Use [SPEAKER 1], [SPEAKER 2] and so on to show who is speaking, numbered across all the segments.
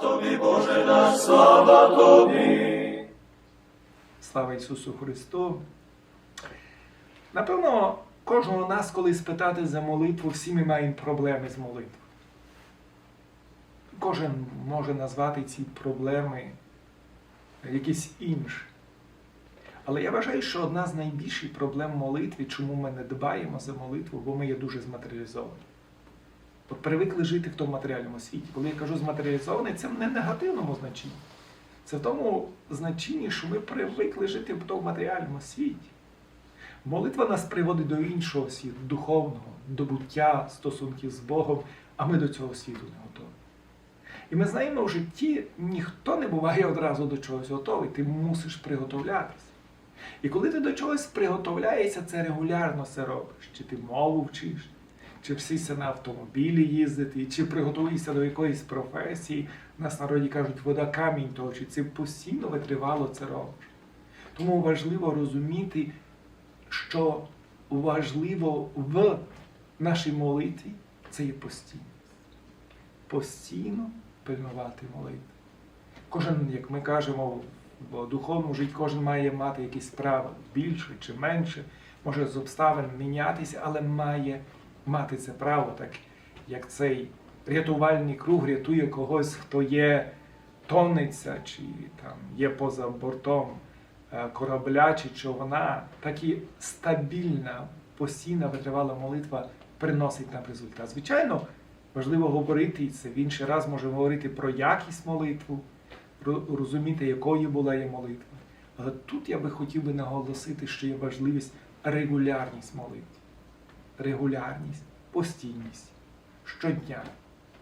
[SPEAKER 1] тобі, Боже наш, слава тобі.
[SPEAKER 2] Слава Ісусу Христу. Напевно, кожного нас, коли спитати за молитву, всі ми маємо проблеми з молитвою. Кожен може назвати ці проблеми якісь інші. Але я вважаю, що одна з найбільших проблем молитви, чому ми не дбаємо за молитву, бо ми є дуже зматеріалізовані. Привикли жити в тому матеріальному світі. Коли я кажу зматеріалізований, це не в негативному значенні. Це в тому значенні, що ми привикли жити в тому матеріальному світі. Молитва нас приводить до іншого світу, духовного, до буття, стосунків з Богом, а ми до цього світу не готові. І ми знаємо, в житті ніхто не буває одразу до чогось готовий, ти мусиш приготовлятися. І коли ти до чогось приготовляєшся, це регулярно все робиш. Чи ти мову вчиш, чи всіся на автомобілі їздити, чи приготуєшся до якоїсь професії. У нас народі кажуть, вода камінь точить. Це постійно витривало це робиш. Тому важливо розуміти, що важливо в нашій молитві це є постійно. Постійно пильнувати молитву. Кожен, як ми кажемо, в духовному житті кожен має мати якісь справи більше чи менше, може з обставин мінятися, але має мати це право, так як цей рятувальний круг рятує когось, хто є тонниця, чи там є поза бортом е, корабля чи човна, так і стабільна, постійна витривала молитва приносить нам результат. Звичайно, важливо говорити і це в інший раз можемо говорити про якість молитву, розуміти, якою була її молитва. Але тут я би хотів би наголосити, що є важливість регулярність молитви. Регулярність, постійність щодня.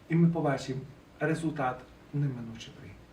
[SPEAKER 2] І ми побачимо результат неминуче прийде.